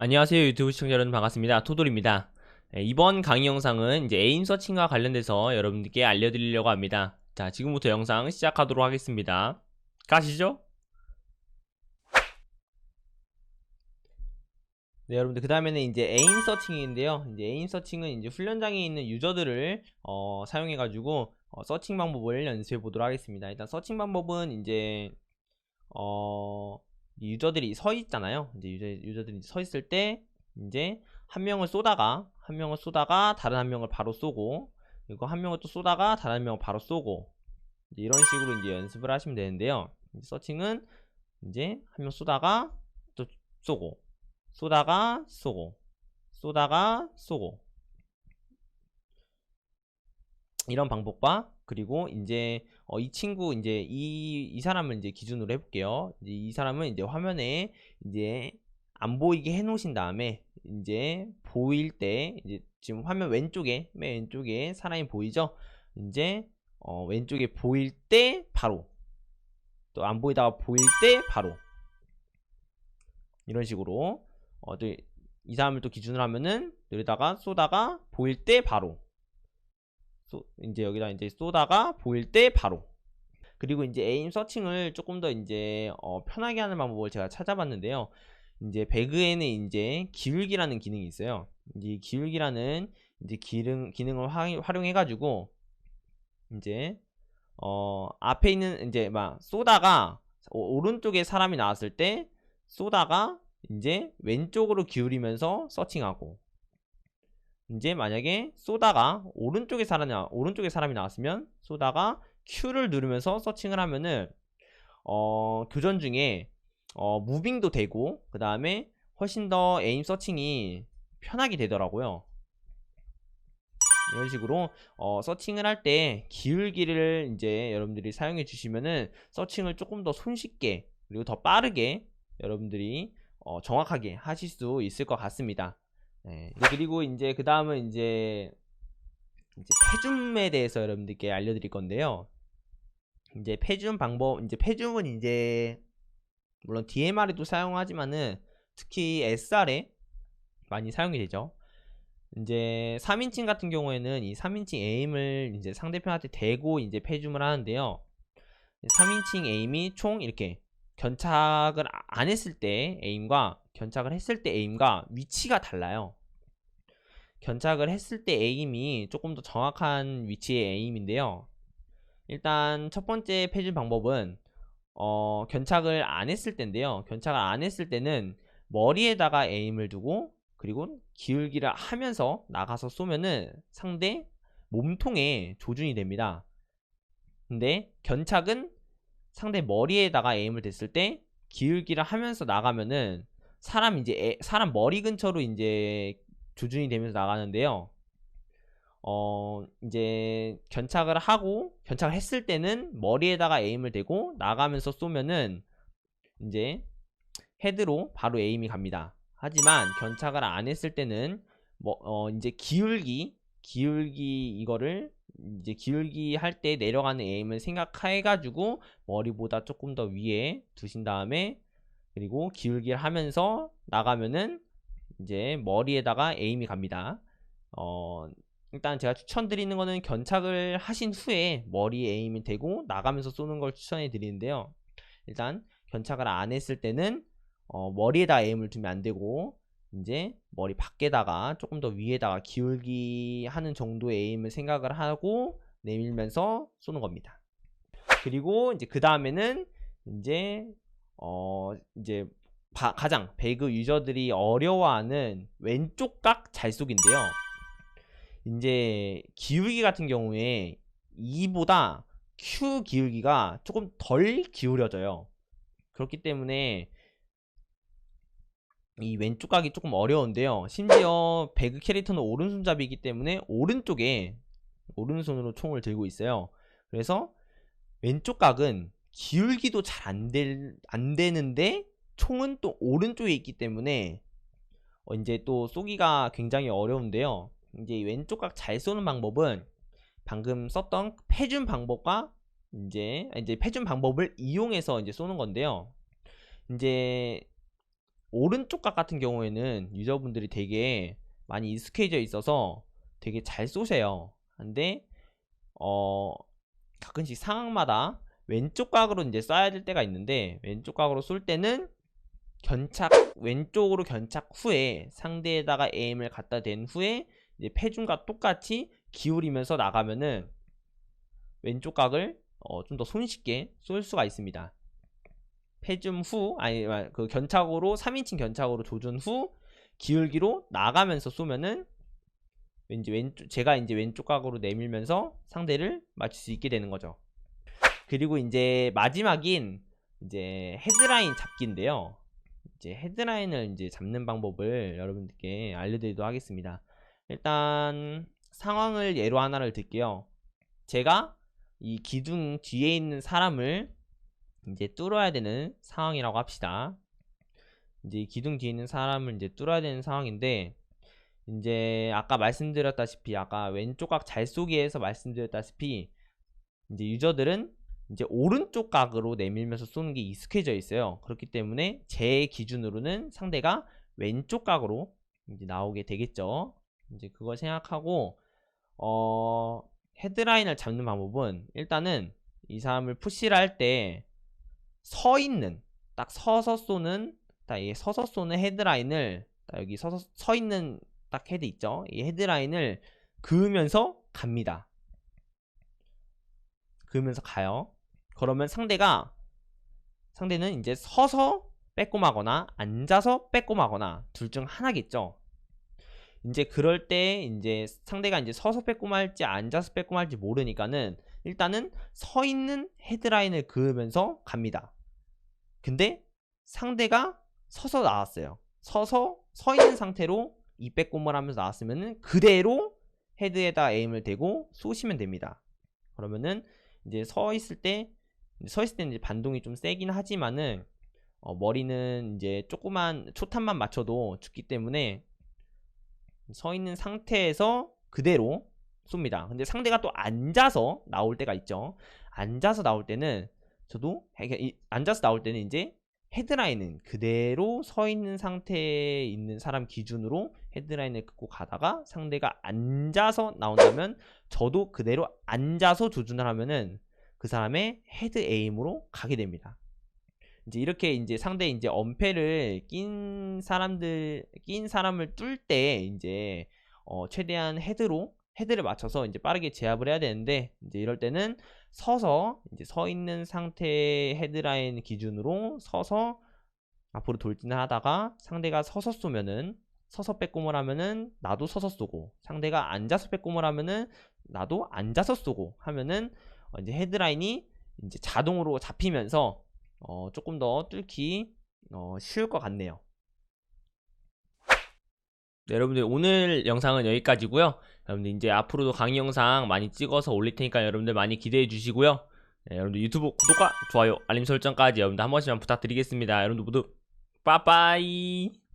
안녕하세요 유튜브 시청자 여러분 반갑습니다. 토돌입니다. 네, 이번 강의 영상은 이제 에임 서칭과 관련돼서 여러분들께 알려드리려고 합니다. 자 지금부터 영상 시작하도록 하겠습니다. 가시죠. 네 여러분들 그 다음에는 이제 에임 서칭인데요. 이제 에임 서칭은 이제 훈련장에 있는 유저들을 어, 사용해 가지고 어, 서칭 방법을 연습해 보도록 하겠습니다. 일단 서칭 방법은 이제 어이 유저들이 서 있잖아요. 이제 유저, 유저 들이 서 있을 때 이제 한 명을 쏘다가 한 명을 쏘다가 다른 한 명을 바로 쏘고 그리고 한 명을 또 쏘다가 다른 한 명을 바로 쏘고 이런 식으로 이제 연습을 하시면 되는데요. 이제 서칭은 이제 한 명 쏘다가 또 쏘고 쏘다가 쏘고 쏘다가 쏘고 이런 방법과 그리고 이제 어, 이 친구 이제 이, 이 사람을 이제 기준으로 해볼게요. 이제 이 사람은 이제 화면에 이제 안 보이게 해놓으신 다음에 이제 보일 때 이제 지금 화면 왼쪽에 맨 왼쪽에 사람이 보이죠? 이제 어, 왼쪽에 보일 때 바로 또 안 보이다가 보일 때 바로 이런 식으로 어, 또이 사람을 또 기준으로 하면은 여기다가 쏘다가 보일 때 바로 쏘, 이제 여기다 이제 쏘다가 보일 때 바로 그리고 이제 에임 서칭을 조금 더 이제 어, 편하게 하는 방법을 제가 찾아봤는데요. 이제 배그에는 이제 기울기라는 기능이 있어요. 이제 기울기라는 이제 기능 기능을 활용해 가지고 이제 어 앞에 있는 이제 막 쏘다가 오른쪽에 사람이 나왔을 때 쏘다가 이제 왼쪽으로 기울이면서 서칭하고 이제 만약에 쏘다가 오른쪽에 사람이 오른쪽에 사람이 나왔으면 쏘다가 Q를 누르면서 서칭을 하면은 어, 교전 중에 어, 무빙도 되고 그 다음에 훨씬 더 에임 서칭이 편하게 되더라고요. 이런 식으로 어, 서칭을 할 때 기울기를 이제 여러분들이 사용해 주시면은 서칭을 조금 더 손쉽게 그리고 더 빠르게 여러분들이 어, 정확하게 하실 수 있을 것 같습니다. 네, 그리고 이제 그 다음은 이제 이제 패줌에 대해서 여러분들께 알려드릴 건데요. 이제 패줌 방법, 이제 패줌은 이제 물론 DMR에도 사용하지만은 특히 SR에 많이 사용이 되죠. 이제 3인칭 같은 경우에는 이 3인칭 에임을 이제 상대편한테 대고 이제 패줌을 하는데요. 3인칭 에임이 총 이렇게 견착을 안 했을 때 에임과 견착을 했을 때 에임과 위치가 달라요. 견착을 했을 때 에임이 조금 더 정확한 위치의 에임인데요. 일단 첫 번째 패준 방법은 어, 견착을 안 했을 때인데요. 견착을 안 했을 때는 머리에다가 에임을 두고 그리고 기울기를 하면서 나가서 쏘면은 상대 몸통에 조준이 됩니다. 근데 견착은 상대 머리에다가 에임을 댔을 때 기울기를 하면서 나가면은 사람 이제 에, 사람 머리 근처로 이제 조준이 되면서 나가는데요. 어 이제 견착을 하고 견착을 했을 때는 머리에다가 에임을 대고 나가면서 쏘면은 이제 헤드로 바로 에임이 갑니다. 하지만 견착을 안 했을 때는 뭐 어 이제 기울기 기울기 이거를 이제 기울기 할 때 내려가는 에임을 생각해 가지고 머리보다 조금 더 위에 두신 다음에 그리고 기울기를 하면서 나가면은 이제 머리에다가 에임이 갑니다. 어, 일단 제가 추천드리는 거는 견착을 하신 후에 머리에 에임이 되고 나가면서 쏘는 걸 추천해 드리는데요. 일단 견착을 안 했을 때는 어, 머리에다 에임을 두면 안 되고 이제 머리 밖에다가 조금 더 위에다가 기울기 하는 정도의 에임을 생각을 하고 내밀면서 쏘는 겁니다. 그리고 이제 그 다음에는 이제 어 이제 바, 가장 배그 유저들이 어려워하는 왼쪽 각 잘속인데요. 이제 기울기 같은 경우에 2보다 Q 기울기가 조금 덜 기울여져요. 그렇기 때문에 이 왼쪽 각이 조금 어려운데요. 심지어 배그 캐릭터는 오른손잡이기 때문에 오른쪽에 오른손으로 총을 들고 있어요. 그래서 왼쪽 각은 기울기도 잘안 되는데 총은 또 오른쪽에 있기 때문에 어 이제 또 쏘기가 굉장히 어려운데요. 이제 왼쪽 각 잘 쏘는 방법은 방금 썼던 패준 방법과 이제 이제 패준 방법을 이용해서 이제 쏘는 건데요. 이제 오른쪽 각 같은 경우에는 유저분들이 되게 많이 익숙해져 있어서 되게 잘 쏘세요. 근데 어 가끔씩 상황마다 왼쪽 각으로 이제 쏴야 될 때가 있는데 왼쪽 각으로 쏠 때는 견착 왼쪽으로 견착 후에 상대에다가 에임을 갖다 댄 후에 이제 패중과 똑같이 기울이면서 나가면은 왼쪽 각을 어, 좀 더 손쉽게 쏠 수가 있습니다. 패줌 후 아니 그 견착으로 3인칭 견착으로 조준 후 기울기로 나가면서 쏘면은 왠지 왼쪽 제가 이제 왼쪽 각으로 내밀면서 상대를 맞출 수 있게 되는 거죠. 그리고 이제 마지막인 이제 헤드라인 잡기인데요. 이제 헤드라인을 이제 잡는 방법을 여러분들께 알려드리도록 하겠습니다. 일단 상황을 예로 하나를 들게요. 제가 이 기둥 뒤에 있는 사람을 이제 뚫어야 되는 상황이라고 합시다. 이제 이 기둥 뒤에 있는 사람을 이제 뚫어야 되는 상황인데 이제 아까 말씀드렸다시피 아까 왼쪽 각 잘 쏘기에서 말씀드렸다시피 이제 유저들은 이제 오른쪽 각으로 내밀면서 쏘는 게 익숙해져 있어요. 그렇기 때문에 제 기준으로는 상대가 왼쪽 각으로 이제 나오게 되겠죠. 이제 그걸 생각하고 어 헤드라인을 잡는 방법은 일단은 이 사람을 푸시를 할 때 서 있는 딱 서서 쏘는 딱이 서서 쏘는 헤드라인을 딱 여기 서서 서 있는 딱 헤드 있죠. 이 헤드라인을 그으면서 갑니다. 그으면서 가요. 그러면 상대가 상대는 이제 서서 빼꼼하거나 앉아서 빼꼼하거나 둘 중 하나겠죠. 이제 그럴 때 이제 상대가 이제 서서 빼꼼할지 앉아서 빼꼼할지 모르니까는 일단은 서 있는 헤드라인을 그으면서 갑니다. 근데 상대가 서서 나왔어요. 서서 서 있는 상태로 이 빼꼼을 하면서 나왔으면은 그대로 헤드에다 에임을 대고 쏘시면 됩니다. 그러면은 이제 서 있을 때 서 있을 때는 이제 반동이 좀 세긴 하지만은 어, 머리는 이제 조그만 초탄만 맞춰도 죽기 때문에 서 있는 상태에서 그대로 쏩니다. 근데 상대가 또 앉아서 나올 때가 있죠. 앉아서 나올 때는 저도 이- 앉아서 나올 때는 이제 헤드라인은 그대로 서 있는 상태에 있는 사람 기준으로 헤드라인을 긋고 가다가 상대가 앉아서 나온다면 저도 그대로 앉아서 조준을 하면은 그 사람의 헤드 에임으로 가게 됩니다. 이제 이렇게 이제 상대 이제 엄폐를 낀 사람들 낀 사람을 뚫 때 이제 어 최대한 헤드로 헤드를 맞춰서 이제 빠르게 제압을 해야 되는데 이제 이럴 때는 서서 이제 서 있는 상태의 헤드라인 기준으로 서서 앞으로 돌진을 하다가 상대가 서서 쏘면은 서서 빼꼼을 하면은 나도 서서 쏘고 상대가 앉아서 빼꼼을 하면은 나도 앉아서 쏘고 하면은 어, 이제 헤드라인이 이제 자동으로 잡히면서 어, 조금 더 뚫기 어, 쉬울 것 같네요. 네, 여러분들 오늘 영상은 여기까지고요. 여러분들 이제 앞으로도 강의 영상 많이 찍어서 올릴 테니까 여러분들 많이 기대해 주시고요. 네, 여러분들 유튜브 구독과 좋아요, 알림 설정까지 여러분들 한 번씩만 부탁드리겠습니다. 여러분들 모두 빠빠이.